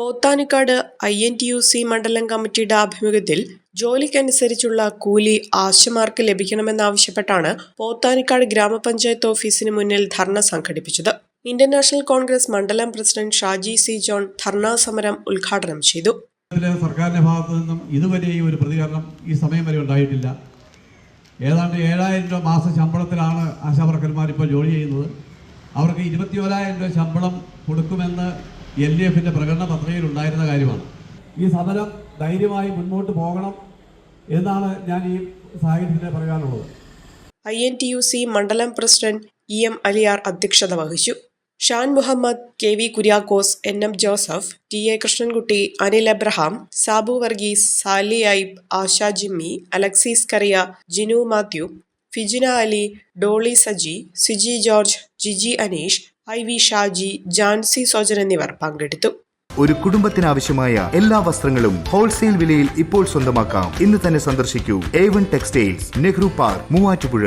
Pothanikkad I N T U C മണ്ഡലം കമ്മിറ്റിയുടെ ആഭിമുഖ്യത്തിൽ ജോലിക്കനുസരിച്ചുള്ള കൂലി ആശമാർക്ക് ലഭിക്കണമെന്നാവശ്യപ്പെട്ടാണ് പോത്താനിക്കാട് ഗ്രാമപഞ്ചായത്ത് ഓഫീസിന് മുന്നിൽ ധർണ സംഘടിപ്പിച്ചത്. ഇന്റർനാഷണൽ നാഷണൽ കോൺഗ്രസ് മണ്ഡലം president Shaji C John dharna സമരം ഉദ്ഘാടനം ചെയ്തു. സർക്കാരിന്റെ ഭാഗത്തു നിന്നും ഇതുവരെയും ഒരു പ്രതികരണം ഈ സമയം വരെ ഉണ്ടായിട്ടില്ല. ഏതാണ്ട് ഏഴായിരം രൂപ മാസ ശമ്പളത്തിലാണ് ആശാവർക്കന്മാർ ഇപ്പോൾ ജോലി ചെയ്യുന്നത്. അവർക്ക് ഇരുപത്തിയോരായിരം രൂപ ശമ്പളം കൊടുക്കുമെന്ന് എൽ ഡി എഫിന്റെ പ്രകടന പത്രികയിൽ ഉണ്ടായിരുന്ന കാര്യമാണ്. ഈ സമരം ധൈര്യമായി മുന്നോട്ട് പോകണം എന്നാണ് ഞാൻ ഈ സാഹചര്യത്തിൽ പറയാനുള്ളത്. I N T U C മണ്ഡലം പ്രസിഡന്റ് ഇ എം അലിയാർ അധ്യക്ഷത വഹിച്ചു. Shan Muhammad K V Kuriakose N M Joseph T A Krishnankutty Anil Abraham Sabu Varghese Sali ഐബ് Asha Jimmy Alexis Kariya Jinu Mathew Fijina Ali Dolly Saji Siji George Jiji Aneesh I V Shaji Jancy Sojan എന്നിവർ പങ്കെടുത്തു. ഒരു കുടുംബത്തിനാവശ്യമായ എല്ലാ വസ്ത്രങ്ങളും wholesale വിലയിൽ ഇപ്പോൾ സ്വന്തമാക്കാം. ഇന്ന് തന്നെ സന്ദർശിക്കൂ. A one textiles Nehru park Muvattupuzha.